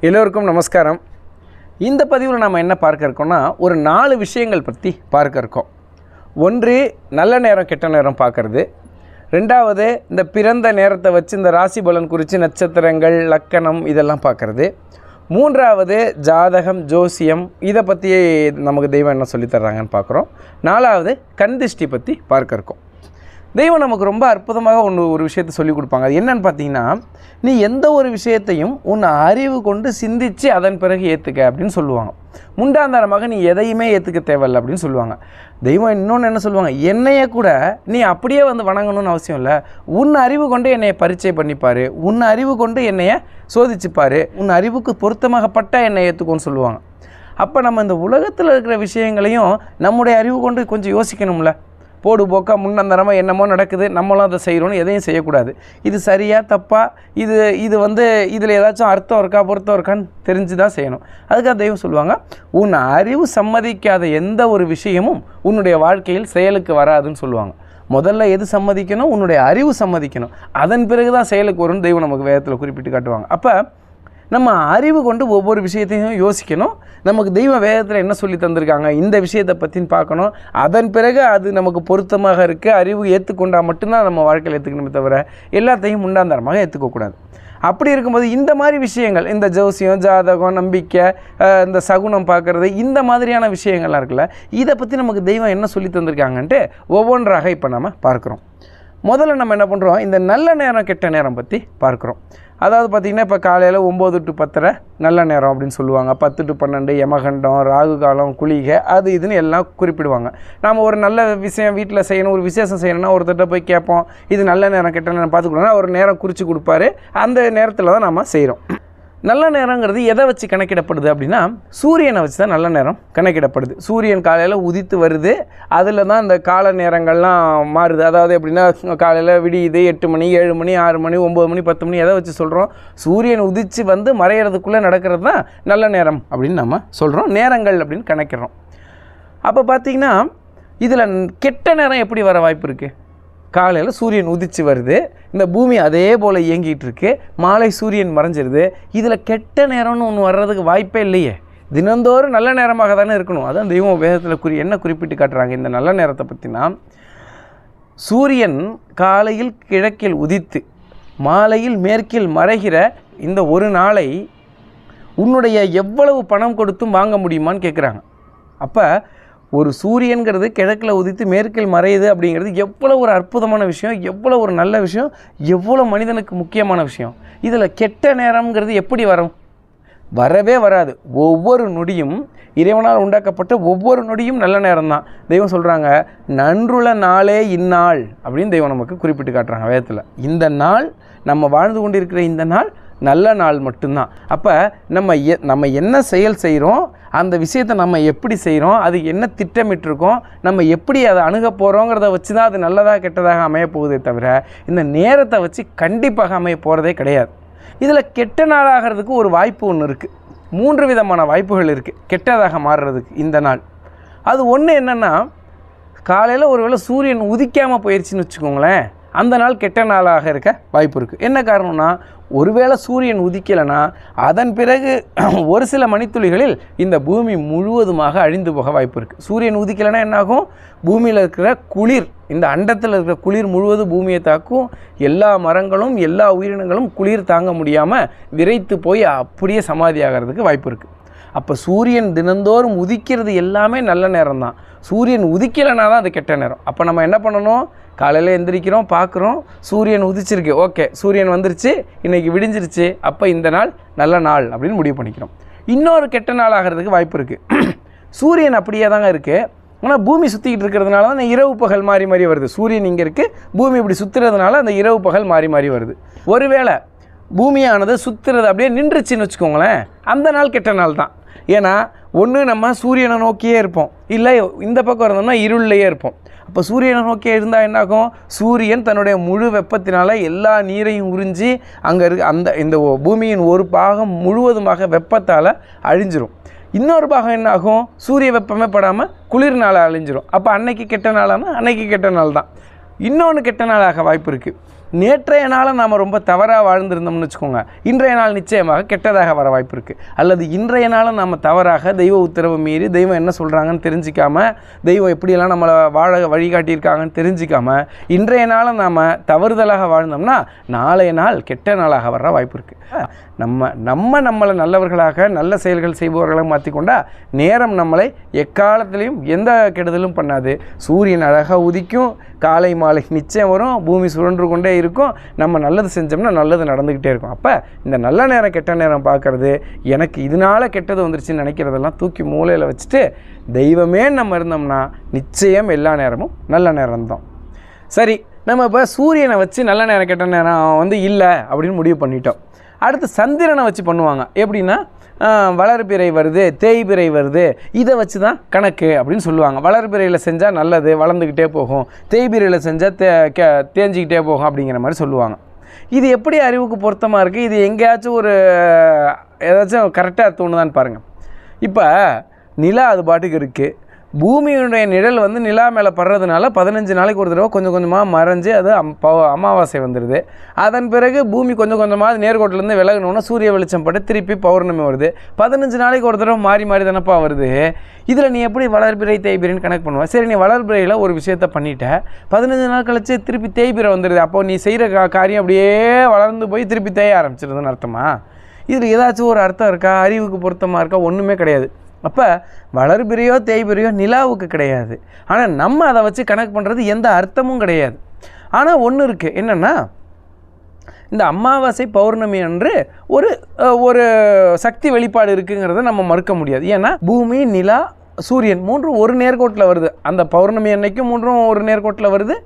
எல்லோருக்கும் நமஸ்காரம். இந்த பதிவில் நாம் என்ன பார்க்க இருக்கோம்னா ஒரு நாலு விஷயங்கள் பற்றி பார்க்க இருக்கோம். ஒன்று நல்ல நேரம் கெட்ட நேரம் பார்க்கறது. ரெண்டாவது இந்த பிறந்த நேரத்தை வச்சு இந்த ராசி பலன் குறித்து நட்சத்திரங்கள் லக்கணம் இதெல்லாம் பார்க்கறது. மூன்றாவது ஜாதகம் ஜோசியம் இதை பற்றி நமக்கு தெய்வம் என்ன சொல்லித் தர்றாங்கன்னு பார்க்குறோம். நாலாவது கண்திஷ்டி பற்றி பார்க்க இருக்கோம். தெய்வம் நமக்கு ரொம்ப அற்புதமாக ஒன்று ஒரு விஷயத்தை சொல்லிக் கொடுப்பாங்க. அது என்னன்னு பார்த்தீங்கன்னா நீ எந்த ஒரு விஷயத்தையும் உன் அறிவு கொண்டு சிந்தித்து அதன் பிறகு ஏற்றுக்க அப்படின்னு சொல்லுவாங்க. முண்டாந்தாரமாக நீ எதையுமே ஏற்றுக்க தேவையில்லை அப்படின்னு சொல்லுவாங்க. தெய்வம் இன்னொன்று என்ன சொல்லுவாங்க? என்னையே கூட நீ அப்படியே வந்து வணங்கணும்னு அவசியம் இல்லை. உன் அறிவு கொண்டு என்னையை பரிச்சை பண்ணிப்பார். உன் அறிவு கொண்டு என்னையை சோதிச்சுப்பார். உன் அறிவுக்கு பொருத்தமாகப்பட்ட என்னை ஏற்றுக்கோன்னு சொல்லுவாங்க. அப்போ நம்ம இந்த உலகத்தில் இருக்கிற விஷயங்களையும் நம்முடைய அறிவு கொண்டு கொஞ்சம் யோசிக்கணும்ல. போடு போக்கா முன்னந்தரமாக என்னமோ நடக்குது நம்மளும் அதை செய்கிறோன்னு எதையும் செய்யக்கூடாது. இது சரியாக தப்பாக இது இது வந்து இதில் ஏதாச்சும் அர்த்தம் இருக்கா பொருத்தம் இருக்கான்னு தெரிஞ்சு தான் செய்யணும் அதுக்காக தெய்வம் சொல்லுவாங்க உன் அறிவு சம்மதிக்காத எந்த ஒரு விஷயமும் உன்னுடைய வாழ்க்கையில் செயலுக்கு வராதுன்னு சொல்லுவாங்க. முதல்ல எது சம்மதிக்கணும்? உன்னுடைய அறிவு சம்மதிக்கணும். அதன் பிறகு தான் செயலுக்கு வரும்னு தெய்வம் நமக்கு வேதத்தில் குறிப்பிட்டு காட்டுவாங்க. அப்போ நம்ம அறிவு கொண்டு ஒவ்வொரு விஷயத்தையும் யோசிக்கணும். நமக்கு தெய்வ வேதத்தில் என்ன சொல்லி தந்திருக்காங்க? இந்த விஷயத்தை பற்றின்னு பார்க்கணும். அதன் பிறகு அது நமக்கு பொருத்தமாக இருக்குது அறிவு ஏற்றுக்கொண்டால் மட்டும்தான் நம்ம வாழ்க்கையில் ஏற்றுக்கணுமே தவிர எல்லாத்தையும் முண்டாந்தரமாக ஏற்றுக்கக்கூடாது அப்படி இருக்கும்போது இந்த மாதிரி விஷயங்கள் இந்த ஜோசியம் ஜாதகம் நம்பிக்கை இந்த சகுனம் பார்க்குறது இந்த மாதிரியான விஷயங்கள்லாம் இருக்குல்ல இதை பற்றி நமக்கு தெய்வம் என்ன சொல்லி தந்திருக்காங்கன்ட்டு ஒவ்வொன்றாக இப்போ நம்ம பார்க்குறோம். முதல்ல நம்ம என்ன பண்ணுறோம் இந்த நல்ல நேரம் கெட்ட நேரம் பற்றி பார்க்குறோம். அதாவது பார்த்திங்கன்னா இப்போ காலையில் ஒம்பது டு பத்தரை நல்ல நேரம் அப்படின்னு சொல்லுவாங்க. பத்து டு பன்னெண்டு யமகண்டம் ராகு காலம் குளிகை அது இதுன்னு எல்லாம் குறிப்பிடுவாங்க. நாம் ஒரு நல்ல விஷயம் வீட்டில் செய்யணும் ஒரு விசேஷம் செய்யணும்னா ஒருத்தர்கிட்ட போய் கேட்போம். இது நல்ல நேரம் கெட்ட நேரம் பார்த்துக்கணும்னா ஒரு நேரம் குறித்து கொடுப்பாரு. அந்த நேரத்தில் தான் நம்ம செய்கிறோம் நல்ல நேரங்கிறது எதை வச்சு கணக்கிடப்படுது அப்படின்னா சூரியனை வச்சு தான் நல்ல நேரம் கணக்கிடப்படுது. சூரியன் காலையில் உதித்து வருது. அதில் தான் இந்த கால நேரங்கள்லாம் மாறுது. அதாவது எப்படின்னா காலையில் விடியுது எட்டு மணி ஏழு மணி ஆறு மணி ஒம்பது மணி பத்து மணி எதை வச்சு சொல்கிறோம் சூரியன் உதித்து வந்து மறையிறதுக்குள்ளே நடக்கிறது தான் நல்ல நேரம் அப்படின்னு நம்ம சொல்கிறோம் நேரங்கள் அப்படின்னு கணக்கிறோம் அப்போ பார்த்தீங்கன்னா இதில் கெட்ட நேரம் எப்படி வர வாய்ப்பு இருக்குது காலையில் சூரியன் உதிச்சு வருது. இந்த பூமி அதே போல் இயங்கிகிட்டு இருக்கு. மாலை சூரியன் மறைஞ்சிருது. இதில் கெட்ட நேரம்னு ஒன்று வர்றதுக்கு வாய்ப்பே இல்லையே. தினந்தோறும் நல்ல நேரமாக தானே இருக்கணும். அதான் தெய்வம் வேதத்தில் குறி என்ன குறிப்பிட்டு காட்டுறாங்க? இந்த நல்ல நேரத்தை பற்றினா சூரியன் காலையில் கிழக்கில் உதித்து மாலையில் மேற்கில் மறைகிற இந்த ஒரு நாளை உன்னுடைய எவ்வளவு பணம் கொடுத்தும் வாங்க முடியுமான்னு கேட்குறாங்க அப்போ ஒரு சூரியன்கிறது கிழக்கில் உதித்து மேற்கில் மறையுது அப்படிங்கிறது எவ்வளோ ஒரு அற்புதமான விஷயம் எவ்வளோ ஒரு நல்ல விஷயம் எவ்வளோ மனிதனுக்கு முக்கியமான விஷயம். இதில் கெட்ட நேரம்ங்கிறது எப்படி வரும்? வரவே வராது. ஒவ்வொரு நொடியும் இறைவனால் உண்டாக்கப்பட்ட ஒவ்வொரு நொடியும் நல்ல நேரம் தான் தெய்வம் சொல்கிறாங்க நன்றுள்ள நாளே இந்நாள் அப்படின்னு தெய்வம் நமக்கு குறிப்பிட்டு காட்டுறாங்க வேதத்தில். இந்த நாள் நம்ம வாழ்ந்து கொண்டிருக்கிற இந்த நாள் நல்ல நாள் மட்டும்தான். அப்போ நம்ம எ நம்ம என்ன செயல் செய்கிறோம் அந்த விஷயத்தை நம்ம எப்படி செய்கிறோம் அது என்ன திட்டமிட்டிருக்கோம் நம்ம எப்படி அதை அணுக போகிறோங்கிறத வச்சு தான் அது நல்லதாக கெட்டதாக அமைய போகுதே தவிர இந்த நேரத்தை வச்சு கண்டிப்பாக அமைய போகிறதே கிடையாது. இதில் கெட்ட நாளாகிறதுக்கு ஒரு வாய்ப்பு ஒன்று இருக்குது மூன்று விதமான வாய்ப்புகள் இருக்குது கெட்டதாக மாறுறதுக்கு இந்த நாள். அது ஒன்று என்னென்னா காலையில் ஒருவேளை சூரியன் உதிக்காமல் போயிடுச்சின்னு வச்சுக்கோங்களேன் அந்த நாள் கெட்ட நாளாக இருக்க வாய்ப்பு இருக்குது என்ன காரணம்னா ஒருவேளை சூரியன் உதிக்கலைன்னா அதன் பிறகு ஒரு சில மணித்துளிகளில் இந்த பூமி முழுவதுமாக அழிந்து போக வாய்ப்பு இருக்குது சூரியன் உதிக்கலைன்னா என்னாகும்? பூமியில் இருக்கிற குளிர் இந்த அண்டத்தில் இருக்கிற குளிர் முழுவதும் பூமியை தாக்கும். எல்லா மரங்களும் எல்லா உயிரினங்களும் குளிர் தாங்க முடியாமல் விரைத்து போய் அப்படியே சமாதி ஆகிறதுக்கு வாய்ப்பு இருக்குது அப்போ சூரியன் தினந்தோறும் உதிக்கிறது எல்லாமே நல்ல நேரம் தான் சூரியன் உதிக்கலைனா தான் அது கெட்ட நேரம். அப்போ நம்ம என்ன பண்ணணும்? காலையில் எந்திரிக்கிறோம் பார்க்குறோம் சூரியன் உதிச்சிருக்கு. ஓகே சூரியன் வந்துருச்சு இன்றைக்கி விடிஞ்சிருச்சு அப்போ இந்த நாள் நல்ல நாள் அப்படின்னு முடிவு பண்ணிக்கிறோம். இன்னொரு கெட்ட நாள் ஆகிறதுக்கு வாய்ப்பு இருக்குது சூரியன் அப்படியே தாங்க இருக்குது ஆனால் பூமி சுற்றிக்கிட்டு இருக்கிறதுனால தான் இரவு பகல் மாறி மாறி வருது. சூரியன் இங்கே இருக்குது பூமி இப்படி சுற்றுறதுனால அந்த இரவு பகல் மாறி மாறி வருது. ஒருவேளை பூமியானது சுற்றுறது அப்படியே நின்றுச்சுன்னு வச்சுக்கோங்களேன் அந்த நாள் கெட்ட நாள் தான் ஏன்னா ஒன்று நம்ம சூரியனை நோக்கியே இருப்போம். இல்லை இந்த பக்கம் இருந்தோம்னா இருள்லையே இருப்போம். அப்போ சூரியனை நோக்கியே இருந்தால் என்னாகும்? சூரியன் தன்னுடைய முழு வெப்பத்தினால் எல்லா நீரையும் உறிஞ்சி அங்கே இருக்க அந்த இந்த பூமியின் ஒரு பாகம் முழுவதுமாக வெப்பத்தால் அழிஞ்சிரும். இன்னொரு பாகம் என்ன ஆகும் சூரிய வெப்பமே படாமல் குளிர்னால அழிஞ்சிரும். அப்போ அன்னைக்கு கெட்ட நாளானா? அன்னைக்கு கெட்ட நாள் தான் இன்னொன்று கெட்ட நாளாக வாய்ப்பு இருக்குது நேற்றைய நாளை நாம் ரொம்ப தவறாக வாழ்ந்திருந்தோம்னு வச்சுக்கோங்க. இன்றைய நாள் நிச்சயமாக கெட்டதாக வர வாய்ப்பு இருக்குது அல்லது இன்றைய நாளை நாம் தவறாக தெய்வ உத்தரவு மீறி தெய்வம் என்ன சொல்கிறாங்கன்னு தெரிஞ்சிக்காம தெய்வம் எப்படியெல்லாம் நம்மளை வாழ வழிகாட்டியிருக்காங்கன்னு தெரிஞ்சிக்காம இன்றைய நாளை நாம் தவறுதலாக வாழ்ந்தோம்னா நாளைய நாள் கெட்ட நாளாக வர வாய்ப்பு இருக்குது நம்ம நம்ம நம்மளை நல்லவர்களாக நல்ல செயல்கள் செய்பவர்களாக மாற்றிக்கொண்டா நேரம் நம்மளை எக்காலத்துலேயும் எந்த கெடுதலும் பண்ணாது. சூரியன் அழகாக உதிக்கும் காலை மாலை நிச்சயம் வரும் பூமி சுழன்று கொண்டே இருக்கும். நம்ம நல்லது செஞ்சோம்னா நல்லது நடந்துக்கிட்டே இருக்கும். அப்போ இந்த நல்ல நேரம் கெட்ட நேரம் பார்க்குறது எனக்கு இதனால கெட்டது வந்துருச்சுன்னு நினைக்கிறதெல்லாம் தூக்கி மூலையில் வச்சுட்டு தெய்வமே நம்ம இருந்தோம்னா நிச்சயம் எல்லா நேரமும் நல்ல நேரம்தான் சரி நம்ம இப்போ சூரியனை வச்சு நல்ல நேரம் கெட்ட நேரம் வந்து இல்லை அப்படின்னு முடிவு பண்ணிட்டோம். அடுத்து சந்திரனை வச்சு பண்ணுவாங்க. எப்படின்னா வளர்பிறை வருது தேய்பிறை வருது இதை வச்சு தான் கணக்கு அப்படின்னு சொல்லுவாங்க. வளர்பிறையில் செஞ்சால் நல்லது வளர்ந்துக்கிட்டே போகும். தேய்பிறையில் செஞ்சால் தே கே தேஞ்சிக்கிட்டே போகும் அப்படிங்கிற மாதிரி சொல்லுவாங்க. இது எப்படி அறிவுக்கு பொருத்தமாக இருக்குது இது எங்கேயாச்சும் ஒரு ஏதாச்சும் கரெக்டாக தோணுதான்னு பாருங்கள் இப்போ நிலா அது பாட்டுக்கு இருக்குது பூமியினுடைய நிழல் வந்து நிலா மேலே படுறதுனால பதினஞ்சு நாளைக்கு ஒரு தடவை கொஞ்சம் கொஞ்சமாக மறைஞ்சு அது அம் அமாவாசை வந்துடுது அதன் பிறகு பூமி கொஞ்சம் கொஞ்சமாக அது நேர்கோட்டிலேருந்து விலகணும்னா சூரிய வெளிச்சம் பட்டு திருப்பி பௌர்ணமி வருது. பதினஞ்சு நாளைக்கு ஒரு தடவை மாறி மாறி தானப்பா வருது. இதில் நீ எப்படி வளர்பிறை தேய்பிறைன்னு கனெக்ட் பண்ணுவ? சரி நீ வளர்பிறையில் ஒரு விஷயத்த பண்ணிட்ட. பதினஞ்சு நாள் கழிச்சு திருப்பி தேய்பிரை வந்துடுது அப்போ நீ செய்கிற காரியம் அப்படியே வளர்ந்து போய் திருப்பி தேய ஆரம்பிச்சிருதுன்னு அர்த்தமா? இதில் ஏதாச்சும் ஒரு அர்த்தம் இருக்கா? அறிவுக்கு பொருத்தமாக இருக்கா? ஒன்றுமே கிடையாது. அப்போ வளர்பிரியோ தேய்பிரியோ நிலாவுக்கு கிடையாது. ஆனால் நம்ம அதை வச்சு கணக்கு பண்ணுறது எந்த அர்த்தமும் கிடையாது. ஆனால் ஒன்று இருக்குது என்னென்னா இந்த அமாவாசை பௌர்ணமி அன்று ஒரு ஒரு சக்தி வெளிப்பாடு இருக்குங்கிறத நம்ம மறுக்க முடியாது. ஏன்னா பூமி நிலா சூரியன் மூன்றும் ஒரு நேர்கோட்டில் வருது. அந்த பௌர்ணமி அன்னைக்கும் மூன்றும் ஒரு நேர்கோட்டில் வருது.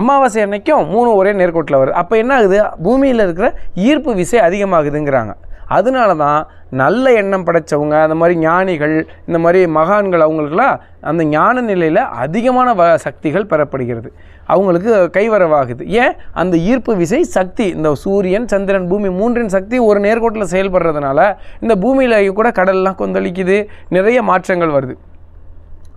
அமாவாசை அன்னைக்கும் மூணு ஒரே நேர்கோட்டில் வருது. அப்போ என்ன ஆகுது? பூமியில் இருக்கிற ஈர்ப்பு விசை அதிகமாகுதுங்கிறாங்க. அதனால தான் நல்ல எண்ணம் படைச்சவங்க அந்த மாதிரி ஞானிகள் இந்த மாதிரி மகான்கள் அவங்களுக்கெல்லாம் அந்த ஞான நிலையில் அதிகமான வ சக்திகள் பெறப்படுகிறது. அவங்களுக்கு கைவரவாகுது. ஏன்? அந்த ஈர்ப்பு விசை சக்தி. இந்த சூரியன் சந்திரன் பூமி மூன்றின் சக்தி ஒரு நேர்கோட்டில் செயல்படுறதுனால இந்த பூமியில் கூட கடல்லாம் கொந்தளிக்குது. நிறைய மாற்றங்கள் வருது.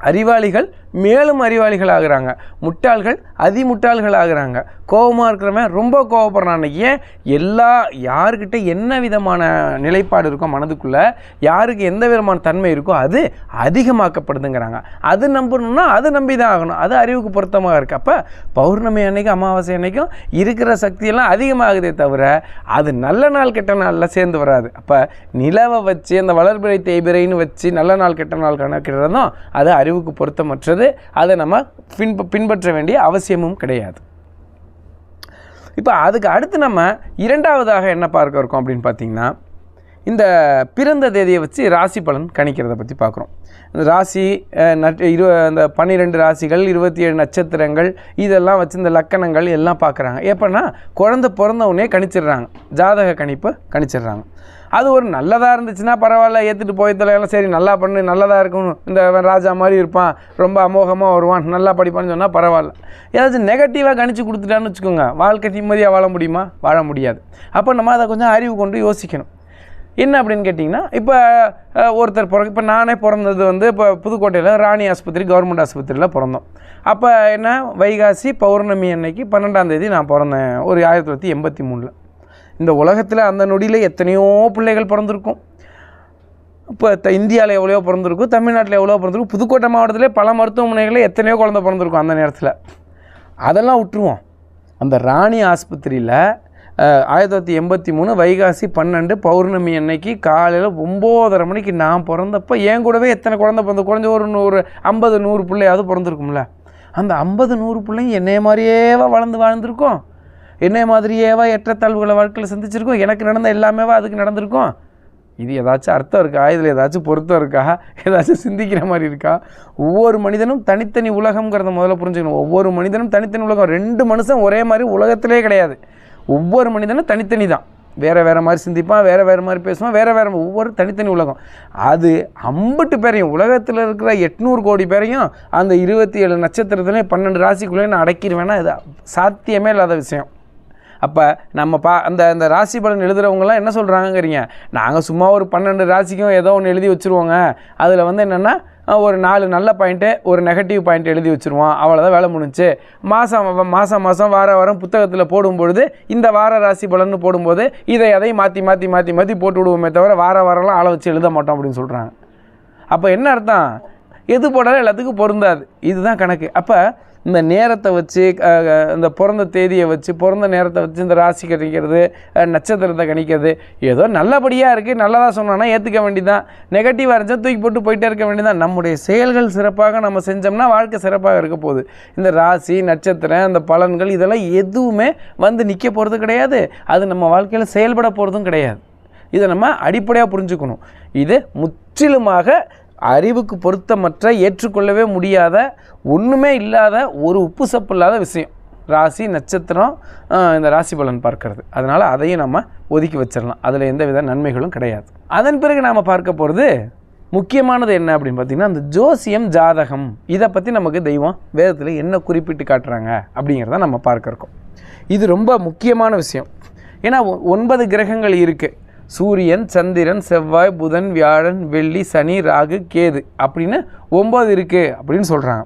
அறிவாளிகள் மேலும் அறிவாளிகள் ஆகுறாங்க முட்டாள்கள் அதிமுட்டாள்கள் ஆகுறாங்க கோபமாக இருக்கிறவன் ரொம்ப கோவப்படுறான். ஏன்? எல்லா யாருக்கிட்ட என்ன விதமான நிலைப்பாடு இருக்கோ மனதுக்குள்ளே யாருக்கு எந்த விதமான தன்மை இருக்கோ அது அதிகமாக்கப்படுதுங்கிறாங்க. அது நம்பணும்னா அது நம்பி தான் ஆகணும். அது அறிவுக்கு பொருத்தமாக இருக்குது அப்போ பௌர்ணமி அன்னைக்கு அமாவாசை அன்னைக்கும் இருக்கிற சக்தியெல்லாம் அதிகமாகுதே தவிர அது நல்ல நாள் கெட்ட நாளில் சேர்ந்து வராது. அப்போ நிலவை வச்சு அந்த வளர்பிறை தேய்பிறைன்னு வச்சு நல்ல நாள் கெட்ட நாள் கணக்கிடுறதும் அது அறிவுக்கு பொருத்தமற்றது. அதை நம்ம பின்ப பின்பற்ற வேண்டிய அவசியமும் கிடையாது. இப்போ அதுக்கு அடுத்து நம்ம இரண்டாவதாக என்ன பார்க்க இருக்கோம் அப்படின்னு பார்த்தீங்கன்னா இந்த பிறந்த தேதியை வச்சு ராசி பலன் கணிக்கிறத பற்றி பார்க்குறோம். இந்த ராசி நட் இரு இந்த பன்னிரெண்டு ராசிகள் இருபத்தி ஏழு நட்சத்திரங்கள் இதெல்லாம் வச்சு இந்த லக்கணங்கள் எல்லாம் பார்க்குறாங்க. எப்போன்னா குழந்த பிறந்தவுடனே கணிச்சிடுறாங்க. ஜாதக கணிப்பு கணிச்சிடுறாங்க. அது ஒரு நல்லதாக இருந்துச்சுன்னா பரவாயில்ல ஏற்றுட்டு போய் சரி நல்லா பண்ணு நல்லதாக இருக்கும் இந்த ராஜா மாதிரி இருப்பான் ரொம்ப அமோகமாக வருவான் நல்லா படிப்பான்னு சொன்னால் பரவாயில்ல. ஏதாச்சும் நெகட்டிவாக கணிச்சு கொடுத்துட்டான்னு வச்சுக்கோங்க வாழ்க்கை நிம்மதியாக வாழ முடியுமா? வாழ முடியாது. அப்போ நம்ம அதை கொஞ்சம் அறிவு கொண்டு யோசிக்கணும். என்ன அப்படின்னு கேட்டிங்கன்னா இப்போ ஒருத்தர் பிற இப்போ நானே பிறந்தது வந்து இப்போ புதுக்கோட்டையில் ராணி ஆஸ்பத்திரி கவர்மெண்ட் ஆஸ்பத்திரியில் பிறந்தோம். அப்போ என்ன? வைகாசி பௌர்ணமி அன்னைக்கு பன்னெண்டாம் தேதி நான் பிறந்தேன் ஒரு ஆயிரத்தி தொள்ளாயிரத்தி எண்பத்தி மூணில். இந்த உலகத்தில் அந்த நொடியில் எத்தனையோ பிள்ளைகள் பிறந்திருக்கும். இப்போ த இந்தியாவில் எவ்வளோ பிறந்திருக்கும் தமிழ்நாட்டில் எவ்வளோ பிறந்திருக்கும் புதுக்கோட்டை மாவட்டத்தில் பல மருத்துவமனைகளில் எத்தனையோ குழந்தை பிறந்திருக்கும் அந்த நேரத்தில். அதெல்லாம் விட்டுருவோம். அந்த ராணி ஆஸ்பத்திரியில் ஆயிரத்தி தொள்ளாயிரத்தி எண்பத்தி மூணு வைகாசி பன்னெண்டு பௌர்ணமி அன்னைக்கு காலையில் ஒம்போதரை மணிக்கு நான் பிறந்தப்போ என் கூடவே எத்தனை குழந்தை பிறந்த குறைஞ்ச ஒரு நூறு ஐம்பது நூறு பிள்ளையாவது பிறந்திருக்கும்ல. அந்த ஐம்பது நூறு பிள்ளைங்க என்னைய மாதிரியேவா வளர்ந்து வாழ்ந்திருக்கும். என்ன மாதிரியேவா ஏற்றத்தாழ்வுகளை வாழ்க்கையில் சந்திச்சிருக்கோம்? எனக்கு நடந்த எல்லாமேவா அதுக்கு நடந்திருக்கும்? இது ஏதாச்சும் அர்த்தம் இருக்கா? இதில் ஏதாச்சும் பொருத்தம் இருக்கா? ஏதாச்சும் சிந்திக்கிற மாதிரி இருக்கா? ஒவ்வொரு மனிதனும் தனித்தனி உலகம்ங்கிறத முதல்ல புரிஞ்சுக்கணும். ஒவ்வொரு மனிதனும் தனித்தனி உலகம். ரெண்டு மனுஷன் ஒரே மாதிரி உலகத்திலே கிடையாது. ஒவ்வொரு மனிதனும் தனித்தனி தான். வேறு வேறு மாதிரி சிந்திப்பான் வேறு வேறு மாதிரி பேசுவான் வேறு வேறு ஒவ்வொரு தனித்தனி உலகம். அது ஐம்பட்டு பேரையும் உலகத்தில் இருக்கிற எட்நூறு கோடி பேரையும் அந்த இருபத்தி ஏழு நட்சத்திரத்துலேயும் பன்னெண்டு ராசிக்குள்ளேயும் நான் அடக்கிடுவேன்னா இது சாத்தியமே இல்லாத விஷயம். அப்போ நம்ம பா அந்த அந்த ராசி பலன் எழுதுகிறவங்கலாம் என்ன சொல்கிறாங்கங்கிறீங்க நாங்கள் சும்மா ஒரு பன்னெண்டு ராசிக்கும் ஏதோ ஒன்று எழுதி வச்சுருவோங்க. அதில் வந்து என்னென்னா ஒரு நாலு நல்ல பாயிண்ட்டு ஒரு நெகட்டிவ் பாயிண்ட் எழுதி வச்சுருவோம். அவ்வளோதான் வேலை முடிஞ்சு. மாதம் மாதம் மாதம் வார வாரம் புத்தகத்தில் போடும்பொழுது இந்த வார ராசி பலன்னு போடும்போது இதை அதையும் மாற்றி மாற்றி மாற்றி மாற்றி போட்டு விடுவோமே தவிர வார வாரம்லாம் ஆளை வச்சு எழுத மாட்டோம் அப்படின்னு சொல்கிறாங்க அப்போ என்ன அர்த்தம்? எது போடாலும் எல்லாத்துக்கும் பொருந்தாது. இதுதான் கணக்கு. அப்போ இந்த நேரத்தை வச்சு இந்த பிறந்த தேதியை வச்சு பிறந்த நேரத்தை வச்சு இந்த ராசி கணிக்கிறது நட்சத்திரத்தை கணிக்கிறது. ஏதோ நல்லபடியாக இருக்குது நல்லதாக சொன்னோன்னா ஏற்றுக்க வேண்டியதான் நெகட்டிவாக இருந்துச்சா தூக்கி போட்டு போயிட்டே இருக்க வேண்டியதான் நம்முடைய செயல்கள் சிறப்பாக நம்ம செஞ்சோம்னா வாழ்க்கை சிறப்பாக இருக்க போகுது. இந்த ராசி நட்சத்திரம் இந்த பலன்கள் இதெல்லாம் எதுவுமே வந்து நிற்க போகிறது கிடையாது. அது நம்ம வாழ்க்கையில் செயல்பட போகிறதும் கிடையாது. இதை நம்ம அடிப்படையாக புரிஞ்சுக்கணும். இது முற்றிலுமாக அறிவுக்கு பொருத்தமற்ற ஏற்றுக்கொள்ளவே முடியாத ஒன்றுமே இல்லாத ஒரு உப்பு சப்பு இல்லாத விஷயம். ராசி நட்சத்திரம் இந்த ராசி பலன் பார்க்கறது. அதனால் அதையும் நம்ம ஒதுக்கி வச்சிடலாம். அதில் எந்த வித நன்மைகளும் கிடையாது. அதன் பிறகு நாம் பார்க்க போகிறது முக்கியமானது என்ன அப்படின்னு பார்த்தீங்கன்னா அந்த ஜோசியம் ஜாதகம். இதை பற்றி நமக்கு தெய்வம் வேதத்தில் என்ன குறிப்பிட்டு காட்டுறாங்க அப்படிங்கிறத நம்ம பார்க்க இருக்கோம். இது ரொம்ப முக்கியமான விஷயம். ஏன்னா ஒ- ஒன்பது கிரகங்கள் இருக்குது சூரியன் சந்திரன் செவ்வாய் புதன் வியாழன் வெள்ளி சனி ராகு கேது அப்படின்னு ஒம்பது இருக்குது அப்படின்னு சொல்கிறாங்க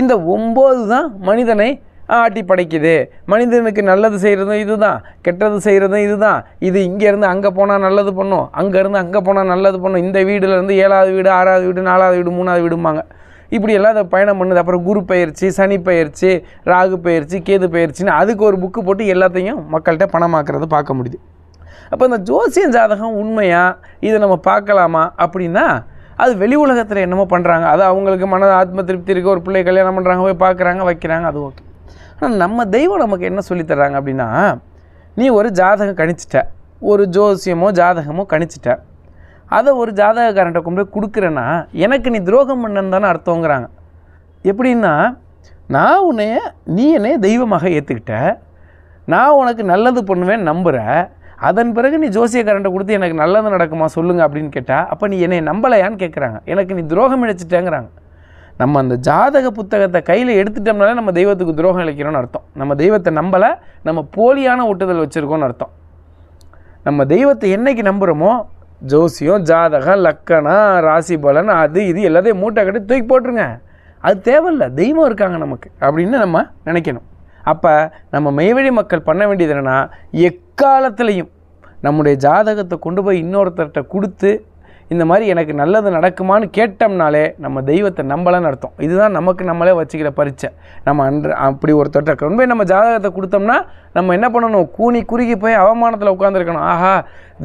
இந்த ஒம்பது தான் மனிதனை ஆட்டி படைக்குது. மனிதனுக்கு நல்லது செய்கிறதும் இதுதான் கெட்டது செய்கிறதும் இதுதான். இது இங்கேருந்து அங்கே போனால் நல்லது பண்ணும் அங்கேருந்து அங்கே போனால் நல்லது பண்ணும். இந்த வீடுலேருந்து ஏழாவது வீடு ஆறாவது வீடு நாலாவது வீடு மூணாவது வீடும்பாங்க. இப்படி எல்லாம் அதை பயணம் பண்ணுது. அப்புறம் குரு பயிற்சி சனி பயிற்சி ராகு பயிற்சி கேது பயிற்சின்னு அதுக்கு ஒரு புக்கு போட்டு எல்லாத்தையும் மக்கள்கிட்ட பணமாக்குறது பார்க்க முடியுது. அப்போ இந்த ஜோசியம் ஜாதகம் உண்மையா? இதை நம்ம பார்க்கலாமா? அப்படின்னா அது வெளி உலகத்தில் என்னமோ பண்ணுறாங்க அது அவங்களுக்கு மன ஆத்ம திருப்தி இருக்க ஒரு பிள்ளை கல்யாணம் பண்ணுறாங்க போய் பார்க்குறாங்க வைக்கிறாங்க அது ஓகே. ஆனால் நம்ம தெய்வம் நமக்கு என்ன சொல்லித்தராங்க அப்படின்னா நீ ஒரு ஜாதகம் கணிச்சிட்ட. ஒரு ஜோசியமோ ஜாதகமோ கணிச்சிட்ட. அதை ஒரு ஜாதகக்காரன்ட்ட கொண்டு போய் கொடுக்குறேன்னா எனக்கு நீ துரோகம் பண்ணன்னு தானே அர்த்தங்கிறாங்க. எப்படின்னா நான் உன்னைய நீ என்னைய தெய்வமாக ஏற்றுக்கிட்ட நான் உனக்கு நல்லது பண்ணுவேன் நம்புகிறேன் அதன் பிறகு நீ ஜோசியக்காரன்ட்ட கொடுத்து எனக்கு நல்லது நடக்குமா சொல்லுங்க அப்படின்னு கேட்டால் அப்போ நீ என்னை நம்பலையான்னு கேட்குறாங்க எனக்கு நீ துரோகம் இழைச்சிட்டேங்கிறாங்க. நம்ம அந்த ஜாதக புத்தகத்தை கையில் எடுத்துட்டோம்னாலே நம்ம தெய்வத்துக்கு துரோகம் இழைக்கிறோம்னு அர்த்தம். நம்ம தெய்வத்தை நம்பலை நம்ம போலியான ஒட்டுதல் வச்சுருக்கோம்னு அர்த்தம். நம்ம தெய்வத்தை என்னைக்கு நம்புகிறோமோ ஜோசியம் ஜாதகம் லக்கணம் ராசி பலன் அது இது எல்லாத்தையும் மூட்டை கட்டி தூக்கி போட்டுருங்க. அது தேவையில்லை தெய்வம் இருக்காங்க நமக்கு அப்படின்னு நம்ம நினைக்கணும். அப்போ நம்ம மெய்வழி மக்கள் பண்ண வேண்டியது என்னென்னா எக்காலத்துலேயும் நம்முடைய ஜாதகத்தை கொண்டு போய் இன்னொருத்தர்கிட்ட கொடுத்து இந்த மாதிரி எனக்கு நல்லது நடக்குமான்னு கேட்டோம்னாலே நம்ம தெய்வத்தை நம்பலன்னு அர்த்தம். இதுதான் நமக்கு நம்மளே வச்சுக்கிற பரீட்சை. நம்ம அன்று அப்படி ஒருத்தர்கிட்ட கொண்டு போய் நம்ம ஜாதகத்தை கொடுத்தோம்னா நம்ம என்ன பண்ணணும்? கூனி குறுகி போய் அவமானத்தில் உட்காந்துருக்கணும் ஆஹா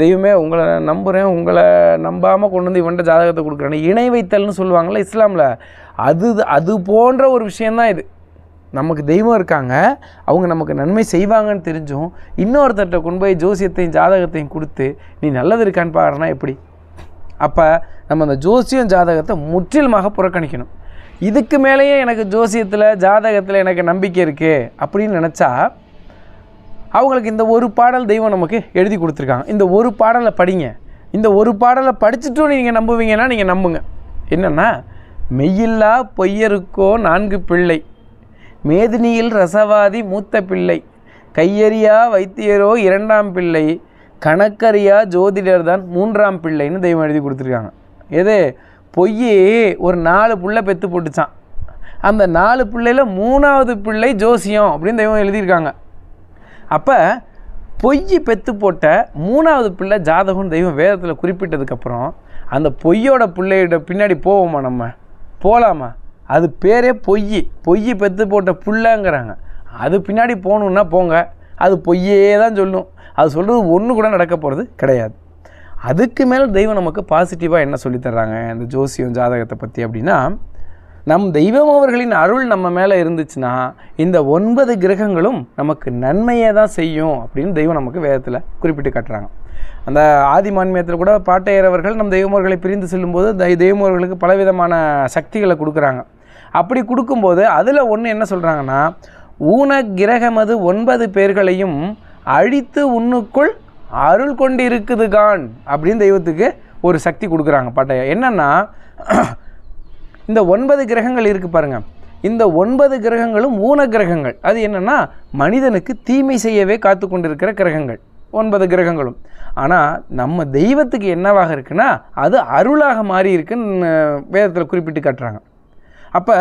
தெய்வமே உங்களை நம்புகிறேன் உங்களை நம்பாமல் கொண்டு வந்து இவன்ட்ட ஜாதகத்தை கொடுக்குறேன் இணை வைத்தல்னு சொல்லுவாங்கள்ல இஸ்லாமில். அது அது போன்ற ஒரு விஷயந்தான் இது. நமக்கு தெய்வம் இருக்காங்க அவங்க நமக்கு நன்மை செய்வாங்கன்னு தெரிஞ்சும் இன்னொருத்தர்கிட்ட கொண்டு போய் ஜோசியத்தையும் ஜாதகத்தையும் கொடுத்து நீ நல்லது இருக்கான்னு பாருன்னா எப்படி? அப்போ நம்ம அந்த ஜோசியம் ஜாதகத்தை முற்றிலுமாக புறக்கணிக்கணும். இதுக்கு மேலேயே எனக்கு ஜோசியத்தில் ஜாதகத்தில் எனக்கு நம்பிக்கை இருக்குது அப்படின்னு நினச்சா அவங்களுக்கு இந்த ஒரு பாடல் தெய்வம் நமக்கு எழுதி கொடுத்துருக்காங்க. இந்த ஒரு பாடலை படிங்க. இந்த ஒரு பாடலை படிச்சுட்டும் நீங்கள் நம்புவீங்கன்னா நீங்கள் நம்புங்க. என்னென்னா மெய்யில்லா பொய்யருக்கோ நான்கு பிள்ளை. மேதினியில் ரசவாதி மூத்த பிள்ளை. கையறியா வைத்தியரோ இரண்டாம் பிள்ளை. கணக்கறியா ஜோதிடர் தான் மூன்றாம் பிள்ளைன்னு தெய்வம் எழுதி கொடுத்துருக்காங்க. எது? பொய் ஒரு நாலு பிள்ளை பெற்று போட்டுச்சான் அந்த நாலு பிள்ளையில் மூணாவது பிள்ளை ஜோசியம் அப்படின்னு தெய்வம் எழுதியிருக்காங்க. அப்போ பொய் பெத்து போட்ட மூணாவது பிள்ளை ஜாதகம் தெய்வம் வேதத்தில் குறிப்பிட்டதுக்கப்புறம் அந்த பொய்யோட பிள்ளையோட பின்னாடி போவோமா நம்ம? போகலாமா அது பேரே பொய் பொய் பெத்து போட்ட புள்ளங்கிறாங்க. அது பின்னாடி போகணுன்னா போங்க. அது பொய்யே தான் சொல்லும். அது சொல்கிறது ஒன்று கூட நடக்க போகிறது கிடையாது. அதுக்கு மேலே தெய்வம் நமக்கு பாசிட்டிவாக என்ன சொல்லித் தர்றாங்க? இந்த ஜோசியம் ஜாதகத்தை பற்றி அப்படின்னா நம் தெய்வம் அவர்களின் அருள் நம்ம மேலே இருந்துச்சுன்னா இந்த ஒன்பது கிரகங்களும் நமக்கு நன்மையை தான் செய்யும் அப்படின்னு தெய்வம் நமக்கு வேதத்தில் குறிப்பிட்டு காட்டுறாங்க. அந்த ஆதிமான்மியத்தில் கூட பாட்டையரவர்கள் நம் தெய்வமர்களை பிரிந்து செல்லும்போது தெய்வமோர்களுக்கு தெய்வமர்களுக்கு பலவிதமான சக்திகளை கொடுக்குறாங்க. அப்படி கொடுக்கும்போது அதில் ஒன்று என்ன சொல்கிறாங்கன்னா ஊன கிரகமது ஒன்பது பேர்களையும் அழித்து உன்னுக்குள் அருள் கொண்டு இருக்குதுகான் அப்படின்னு தெய்வத்துக்கு ஒரு சக்தி கொடுக்குறாங்க பட்டையை. என்னென்னா இந்த ஒன்பது கிரகங்கள் இருக்குது பாருங்கள் இந்த ஒன்பது கிரகங்களும் ஊன கிரகங்கள் அது என்னென்னா மனிதனுக்கு தீமை செய்யவே காத்து கொண்டிருக்கிற கிரகங்கள். ஒன்பது கிரகங்களும். ஆனால் நம்ம தெய்வத்துக்கு என்னவாக இருக்குன்னா அது அருளாக மாறி இருக்குன்னு வேதத்தில் குறிப்பிட்டு காட்டுறாங்க. அப்போ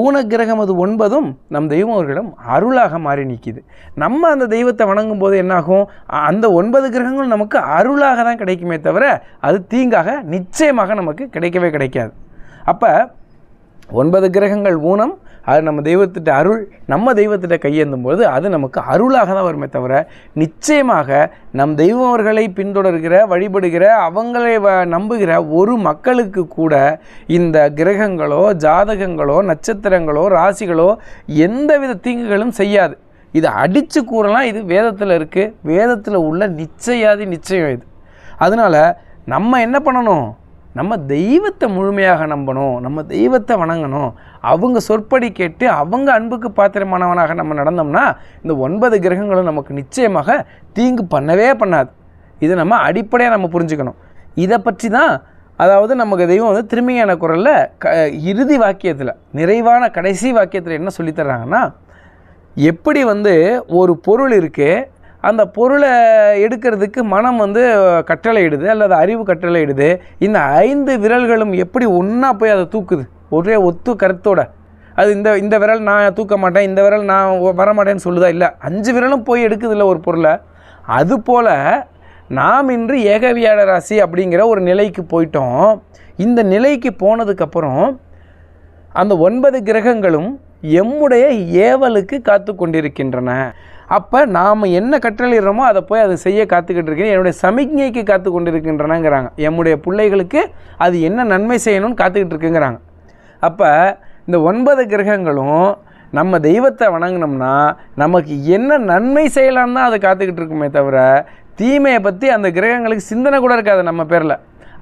ஊனக்கிரகம் அது ஒன்பதும் நம் தெய்வம் அவர்களிடம் அருளாக மாறி நிற்கிது நம்ம அந்த தெய்வத்தை வணங்கும் போது என்னாகும் அந்த ஒன்பது கிரகங்களும் நமக்கு அருளாக தான் கிடைக்குமே தவிர அது தீங்காக நிச்சயமாக நமக்கு கிடைக்கவே கிடைக்காது. அப்போ ஒன்பது கிரகங்கள் ஊனம் அது நம்ம தெய்வத்திட்ட அருள் நம்ம தெய்வத்திட்ட கையேந்தும் பொழுது அது நமக்கு அருளாக தான் வருமே தவிர நிச்சயமாக நம் தெய்வவர்களை பின்தொடர்கிற வழிபடுகிற அவங்களை வ நம்புகிற ஒரு மக்களுக்கு கூட இந்த கிரகங்களோ ஜாதகங்களோ நட்சத்திரங்களோ ராசிகளோ எந்தவித தீங்குகளும் செய்யாது. இது அடித்து கூறலாம் இது வேதத்தில் இருக்குது வேதத்தில் உள்ள நிச்சயாதி நிச்சயம் இது. அதனால் நம்ம என்ன பண்ணணும்? நம்ம தெய்வத்தை முழுமையாக நம்பணும் நம்ம தெய்வத்தை வணங்கணும் அவங்க சொற்படி கேட்டு அவங்க அன்புக்கு பாத்திரமானவனாக நம்ம நடந்தோம்னா இந்த ஒன்பது கிரகங்களும் நமக்கு நிச்சயமாக தீங்கு பண்ணவே பண்ணாது. இதை நம்ம அடிப்படையாக நம்ம புரிஞ்சுக்கணும். இதை பற்றி தான் அதாவது நமக்கு தெய்வம் வந்து திரும்பியான குரலில் க இறுதி வாக்கியத்தில் நிறைவான கடைசி வாக்கியத்தில் என்ன சொல்லித்தர்றாங்கன்னா எப்படி வந்து ஒரு பொருள் இருக்குது அந்த பொருளை எடுக்கிறதுக்கு மனம் வந்து கட்டளையிடுது அல்லது அறிவு கட்டளையிடுது. இந்த ஐந்து விரல்களும் எப்படி ஒன்றா போய் அதை தூக்குது? ஒரே ஒத்து கருத்தோட. அது இந்த இந்த விரல் நான் தூக்க மாட்டேன் இந்த விரல் நான் வரமாட்டேன்னு சொல்லுதா? இல்லை. அஞ்சு விரலும் போய் எடுக்குதுல்ல ஒரு பொருளை. அதுபோல் நாம் இன்று ஏகவியாட ராசி அப்படிங்கிற ஒரு நிலைக்கு போயிட்டோம். இந்த நிலைக்கு போனதுக்கப்புறம் அந்த ஒன்பது கிரகங்களும் எம்முடைய ஏவலுக்கு காத்து கொண்டிருக்கின்றன. அப்போ நாம் என்ன கட்டளையிடுறோமோ அதை போய் அதை செய்ய காத்துக்கிட்டு இருக்கேன். என்னுடைய சமிக்ஞைக்கு காத்து கொண்டிருக்கின்றனங்கிறாங்க. என்னுடைய பிள்ளைகளுக்கு அது என்ன நன்மை செய்யணும்னு காத்துக்கிட்டு இருக்குங்கிறாங்க. அப்போ இந்த ஒன்பது கிரகங்களும் நம்ம தெய்வத்தை வணங்கினோம்னா நமக்கு என்ன நன்மை செய்யலான்னு தான் அதை காத்துக்கிட்டு இருக்குமே தவிர தீமையை பற்றி அந்த கிரகங்களுக்கு சிந்தனை கூட இருக்காது நம்ம பேரில்.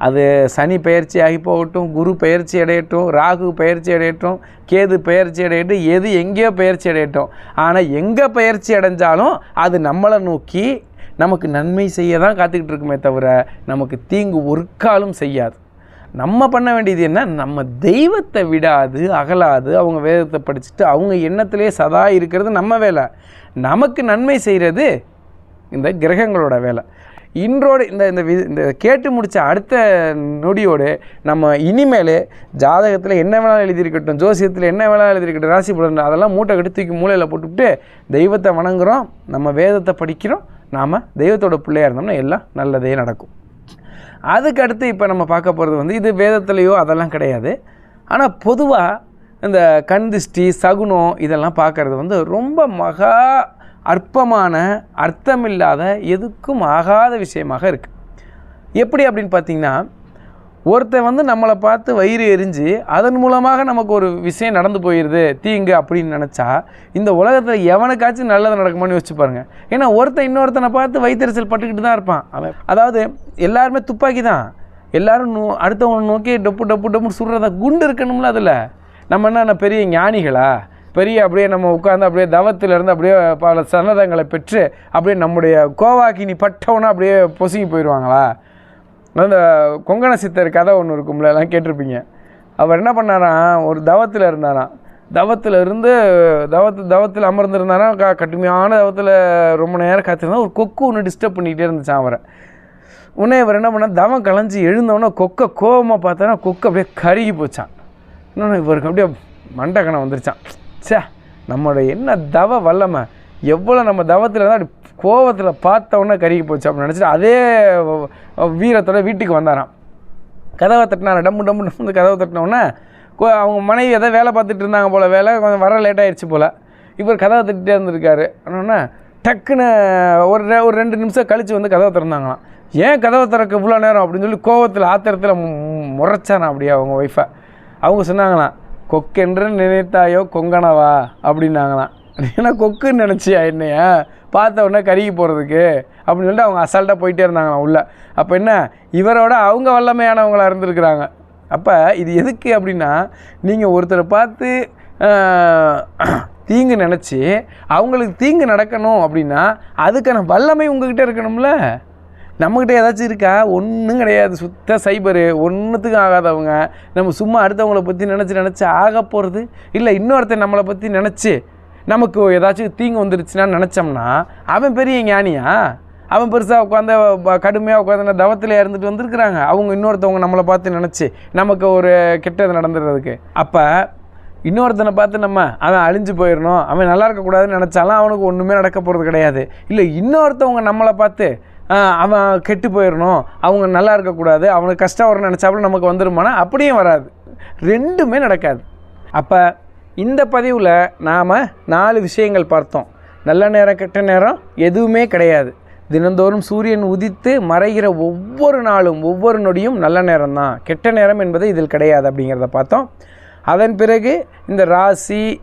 அது சனி பயிற்சி ஆகி போகட்டும் குரு பெயர்ச்சி அடையட்டும் ராகு பயிற்சி அடையட்டும் கேது பெயர்ச்சி அடையட்டும் எது எங்கேயோ பெயர்ச்சி அடையட்டும். ஆனால் எங்கே பெயர்ச்சி அடைஞ்சாலும் அது நம்மளை நோக்கி நமக்கு நன்மை செய்ய தான் காத்துக்கிட்டு இருக்குமே தவிர நமக்கு தீங்கு ஒரு செய்யாது. நம்ம பண்ண வேண்டியது என்ன? நம்ம தெய்வத்தை விடாது அகலாது அவங்க வேதத்தை படிச்சுட்டு அவங்க எண்ணத்திலே சதா இருக்கிறது நம்ம வேலை. நமக்கு நன்மை செய்கிறது இந்த கிரகங்களோட வேலை. இன்றோடு இந்த இந்த வி இந்த கேட்டு முடித்த அடுத்த நொடியோடு நம்ம இனிமேல் ஜாதகத்தில் என்ன வேணாலும் எழுதியிருக்கட்டும் ஜோசியத்தில் என்ன வேணாலும் எழுதியிருக்கட்டும் ராசி பலன் அதெல்லாம் மூட்டை கெடுத்துக்கு தூக்கி மூலையில் போட்டுவிட்டு தெய்வத்தை வணங்குறோம் நம்ம வேதத்தை படிக்கிறோம் நாம் தெய்வத்தோட பிள்ளையாக இருந்தோம்னா எல்லாம் நல்லதே நடக்கும். அதுக்கு அடுத்து இப்போ நம்ம பார்க்க போகிறது வந்து இது வேதத்துலேயோ அதெல்லாம் கிடையாது. ஆனால் பொதுவாக இந்த கண்திஷ்டி சகுனம் இதெல்லாம் பார்க்குறது வந்து ரொம்ப மகா அற்பமான அர்த்தமில்லாத எதுக்கும் ஆகாத விஷயமாக இருக்குது எப்படி அப்படின்னு பார்த்தீங்கன்னா ஒருத்தன் வந்து நம்மளை பார்த்து வயிறு எரிஞ்சு அதன் மூலமாக நமக்கு ஒரு விஷயம் நடந்து போயிடுது தீங்கு அப்படின்னு நினச்சா இந்த உலகத்தில் எவனுக்காச்சும் நல்லது நடக்குமான்னு யோசிச்சு பாருங்க. ஏன்னா ஒருத்தன் இன்னொருத்தனை பார்த்து வயிற்றுச்சல் பட்டுக்கிட்டு தான் இருப்பான். அவன் அதாவது எல்லாருமே துப்பாக்கி தான். எல்லாரும் நோ அடுத்தவனை நோக்கி டப்பு டப்பு டப்புன்னு சுடுறதா குண்டு இருக்கணும்ல அதில். நம்ம என்ன பெரிய ஞானிகளா? பெரிய அப்படியே நம்ம உட்காந்து அப்படியே தவத்திலேருந்து அப்படியே பல சன்னதங்களை பெற்று அப்படியே நம்முடைய கோவாக்கினி பட்டவனா அப்படியே பொசுங்கி போயிடுவாங்களா? அந்த கொங்கண சித்தர் கதை ஒன்று இருக்கும்ல எல்லாம் கேட்டிருப்பீங்க. அவர் என்ன பண்ணாராம் ஒரு தவத்தில் இருந்தாராம். தவத்தில் இருந்து தவத்து தவத்தில் அமர்ந்திருந்தாராம் க கடுமையான தவத்தில் ரொம்ப நேரம் காத்திருந்தா ஒரு கொக்கு ஒன்று டிஸ்டர்ப் பண்ணிக்கிட்டே இருந்துச்சான் அவரை. உடனே இவர் என்ன பண்ணால் தவம் கலைஞ்சி எழுந்தவொடனே கொக்கை கோபமாக பார்த்தோன்னா கொக்கு அப்படியே கருகி போச்சான் இன்னொன்று இவருக்கு அப்படியே மண்டக்கணம் வந்துருச்சான் ச்சே நம்மளோட என்ன தவ வல்லமை? எவ்வளோ நம்ம தவத்தில் இருந்தால் அப்படி கோவத்தில் பார்த்தவொன்னே கருகி போச்சு அப்படின்னு நினச்சிட்டு அதே வீரத்தோட வீட்டுக்கு வந்தாராம். கதவை தட்டினாரு. டம்மு டம்மு வந்து கதவை தட்டினோடனே அவங்க மனைவி எதாவது வேலை பார்த்துட்டு இருந்தாங்க போல் வேலை கொஞ்சம் வர லேட் ஆயிடுச்சு போல். இவர் கதவை தட்டிகிட்டே இருந்திருக்காரு. உடனே டக்குன்னு ஒரு ஒரு ரெண்டு நிமிஷம் கழித்து வந்து கதவை திறந்தாங்களாம். ஏன் கதவை திறக்க இவ்வளோ நேரம் அப்படின்னு சொல்லி கோவத்தில் ஆத்திரத்தில் முறைச்சானா அப்படியே அவங்க ஒய்ஃபை அவங்க சொன்னாங்களாம் கொக்கென்று நினைத்தாயோ கொங்கனவா அப்படின்னாங்களாம். ஏன்னா கொக்குன்னு நினச்சியா என்னையா? பார்த்த உடனே கருகி போகிறதுக்கு அப்படின்னு சொல்லிட்டு அவங்க அசால்ட்டாக போயிட்டே இருந்தாங்களாம் உள்ளே. அப்போ என்ன? இவரோட அவங்க வல்லமையானவங்களாக இருந்திருக்கிறாங்க. அப்போ இது எதுக்கு அப்படின்னா நீங்கள் ஒருத்தரை பார்த்து தீங்கு நினச்சி அவங்களுக்கு தீங்கு நடக்கணும் அப்படின்னா அதுக்கான வல்லமை உங்ககிட்ட இருக்கணும்ல? நம்மக்கிட்ட ஏதாச்சும் இருக்கா? ஒன்றும் கிடையாது. சுத்த சைபரு. ஒன்றுத்துக்கும் ஆகாதவங்க. நம்ம சும்மா அடுத்தவங்கள பற்றி நினச்சி நினச்சி ஆக போகிறது இல்லை இன்னொருத்தன் நம்மளை பற்றி நினச்சி நமக்கு ஏதாச்சும் தீங்கு வந்துருச்சுன்னா நினச்சோம்னா அவன் பெரிய ஞானியா? அவன் பெருசாக உட்காந்து கடுமையாக உட்காந்து தவத்தில் இருந்துட்டு வந்திருக்கிறாங்க. அவங்க இன்னொருத்தவங்க நம்மளை பார்த்து நினச்சி நமக்கு ஒரு கெட்டது நடந்துடுறதுக்கு அப்போ இன்னொருத்தனை பார்த்து நம்ம அவன் அழிஞ்சு போயிடணும் அவன் நல்லா இருக்கக்கூடாதுன்னு நினச்சாலும் அவனுக்கு ஒன்றுமே நடக்க போகிறது கிடையாது. இல்லை இன்னொருத்தவங்க நம்மளை பார்த்து அவன் கெட்டு போயிடணும் அவங்க நல்லா இருக்கக்கூடாது. அவனுக்கு கஷ்டம் வரும்னு நினச்சாப்புல நமக்கு வந்துருமானா? அப்படியும் வராது. ரெண்டுமே நடக்காது. அப்போ இந்த பதிவில் நாம் நாலு விஷயங்கள் பார்த்தோம். நல்ல நேரம் கெட்ட நேரம் எதுவுமே கிடையாது. தினந்தோறும் சூரியன் உதித்து மறைகிற ஒவ்வொரு நாளும் ஒவ்வொரு நொடியும் நல்ல நேரம் தான் கெட்ட நேரம் என்பது இதில் கிடையாது அப்படிங்கிறத பார்த்தோம். அதன் பிறகு இந்த ராசி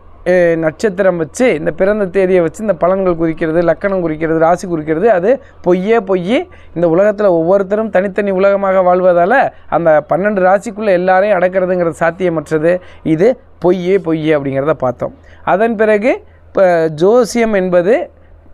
நட்சத்திரம் வச்சு இந்த பிறந்த தேதியை வச்சு இந்த பலன்கள் குறிக்கிறது லக்கணம் குறிக்கிறது ராசி குறிக்கிறது அது பொய்யே பொய் இந்த உலகத்தில் ஒவ்வொருத்தரும் தனித்தனி உலகமாக வாழ்வதால் அந்த பன்னெண்டு ராசிக்குள்ளே எல்லாரையும் அடக்கிறதுங்கிறது சாத்தியமற்றது. இது பொய்யே பொய் அப்படிங்கிறத பார்த்தோம். அதன் பிறகு இப்போ ஜோசியம் என்பது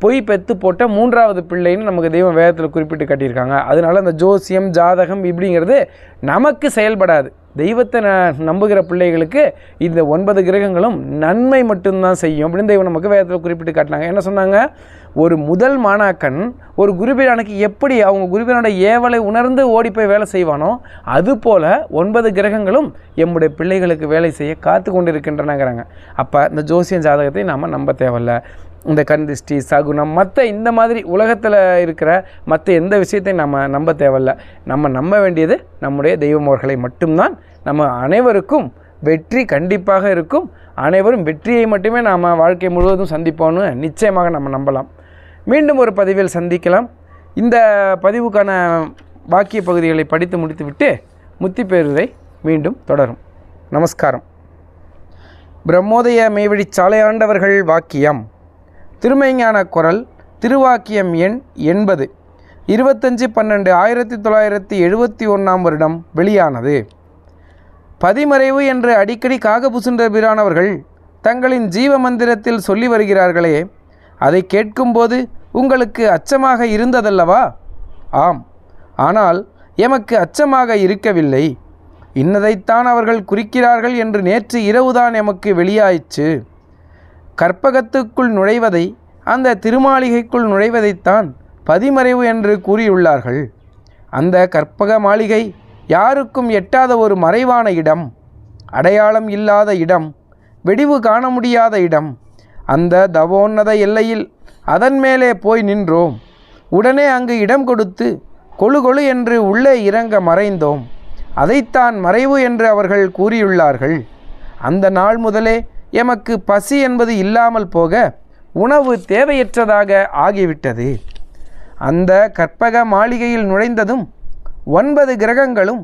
பொய் பெத்து போட்ட மூன்றாவது பிள்ளைன்னு நமக்கு தெய்வம் வேதத்தில் குறிப்பிட்டு காட்டியிருக்காங்க. அதனால அந்த ஜோசியம் ஜாதகம் இப்படிங்கிறது நமக்கு செயல்படாது. தெய்வத்தை ந- நம்புகிற பிள்ளைகளுக்கு இந்த ஒன்பது கிரகங்களும் நன்மை மட்டும்தான் செய்யும் அப்படின்னு தெய்வம் நமக்கு வேதத்தில் குறிப்பிட்டு காட்டினாங்க. என்ன சொன்னாங்க? ஒரு முதல் மாணாக்கன் ஒரு குருபிரானுக்கு எப்படி அவங்க குருபிரானோட ஏவலை உணர்ந்து ஓடி போய் வேலை செய்வானோ அதுபோல் ஒன்பது கிரகங்களும் எம்முடைய பிள்ளைகளுக்கு வேலை செய்ய காத்து கொண்டு இருக்கின்றனங்கிறாங்க அப்போ இந்த ஜோசியம் ஜாதகத்தை நாம் நம்ப தேவையில்ல. இந்த கண் திருஷ்டி சகுனம் மற்ற இந்த மாதிரி உலகத்தில் இருக்கிற மற்ற எந்த விஷயத்தையும் நம்ம நம்ப தேவையில்ல. நம்ம நம்ப வேண்டியது நம்முடைய தெய்வமோர்களை மட்டும்தான். நம்ம அனைவருக்கும் வெற்றி கண்டிப்பாக இருக்கும். அனைவரும் வெற்றியை மட்டுமே நாம் வாழ்க்கை முழுவதும் சந்திப்போம்னு நிச்சயமாக நம்ம நம்பலாம். மீண்டும் ஒரு பதிவில் சந்திக்கலாம். இந்த பதிவுக்கான பாக்கிய பகுதிகளை படித்து முடித்துவிட்டு முத்தி பேருரை மீண்டும் தொடரும். நமஸ்காரம். பிரம்மோதய மேவழி சாலையாண்டவர்கள் வாக்கியம். திருமைஞான குரல் திருவாக்கியம் எண் எண்பது. இருபத்தஞ்சு பன்னெண்டு ஆயிரத்தி தொள்ளாயிரத்தி எழுபத்தி ஒன்றாம் வருடம் வெளியானது. பதிமறைவு என்று அடிக்கடி காகபுசுன்ற பிரானவர்கள் தங்களின் ஜீவ மந்திரத்தில் சொல்லி வருகிறார்களே அதை கேட்கும்போது உங்களுக்கு அச்சமாக இருந்ததல்லவா? ஆம் ஆனால் எமக்கு அச்சமாக இருக்கவில்லை. இன்னதைத்தான் அவர்கள் குறிக்கிறார்கள் என்று நேற்று இரவுதான் எமக்கு வெளியாயிற்று. கற்பகத்துக்குள் நுழைவதை அந்த திருமாளிகைக்குள் நுழைவதைத்தான் பதிமறைவு என்று கூறியுள்ளார்கள். அந்த கற்பக மாளிகை யாருக்கும் எட்டாத ஒரு மறைவான இடம் அடையாளம் இல்லாத இடம் வெடிவு காண முடியாத இடம். அந்த தவோன்னத எல்லையில் அதன் மேலே போய் நின்றோம். உடனே அங்கு இடம் கொடுத்து கொழு கொழு என்று உள்ளே இறங்க மறைந்தோம். அதைத்தான் மறைவு என்று அவர்கள் கூறியுள்ளார்கள். அந்த நாள் முதலே எமக்கு பசி என்பது இல்லாமல் போக உணவு தேவையற்றதாக ஆகிவிட்டது. அந்த கற்பக மாளிகையில் நுழைந்ததும் ஒன்பது கிரகங்களும்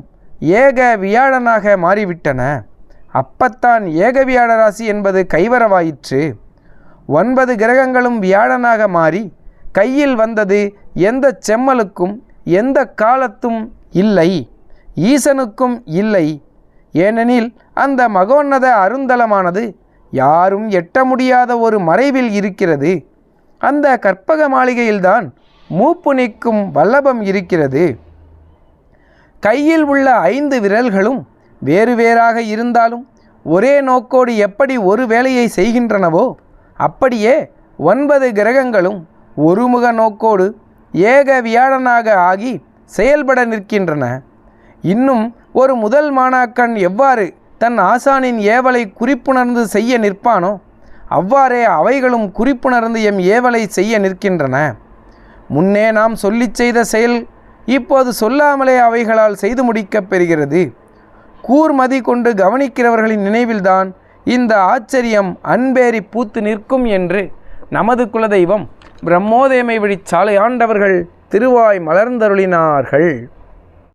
ஏக வியாழனாக மாறிவிட்டன. அப்பத்தான் ஏக வியாழ ராசி என்பது கைவரவாயிற்று. ஒன்பது கிரகங்களும் வியாழனாக மாறி கையில் வந்தது எந்த செம்மலுக்கும் எந்த காலத்தும் இல்லை ஈசனுக்கும் இல்லை. ஏனெனில் அந்த மகோன்னத அருந்தலமானது யாரும் எட்ட முடியாத ஒரு மறைவில் இருக்கிறது. அந்த கற்பக மாளிகையில்தான் மூப்பு நிற்கும் வல்லபம் இருக்கிறது. கையில் உள்ள ஐந்து விரல்களும் வேறு வேறாக இருந்தாலும் ஒரே நோக்கோடு எப்படி ஒரு வேலையை செய்கின்றனவோ அப்படியே ஒன்பது கிரகங்களும் ஒருமுக நோக்கோடு ஏக வியாழனாக ஆகி செயல்பட நிற்கின்றன. இன்னும் ஒரு முதல் மாணாக்கன் எவ்வாறு தன் ஆசானின் ஏவலை குறிப்புணர்ந்து செய்ய நிற்பானோ? அவ்வாறே அவைகளும் குறிப்புணர்ந்து எம் ஏவலை செய்ய நிற்கின்றன. முன்னே நாம் சொல்லிச் செய்த செயல் இப்போது சொல்லாமலே அவைகளால் செய்து முடிக்கப் பெறுகிறது. கூர்மதி கொண்டு கவனிக்கிறவர்களின் நினைவில்தான் இந்த ஆச்சரியம் அன்பேறி பூத்து நிற்கும் என்று நமது குலதெய்வம் பிரம்மோதயமை வழி சாலை ஆண்டவர்கள் திருவாய் மலர்ந்தருளினார்கள்.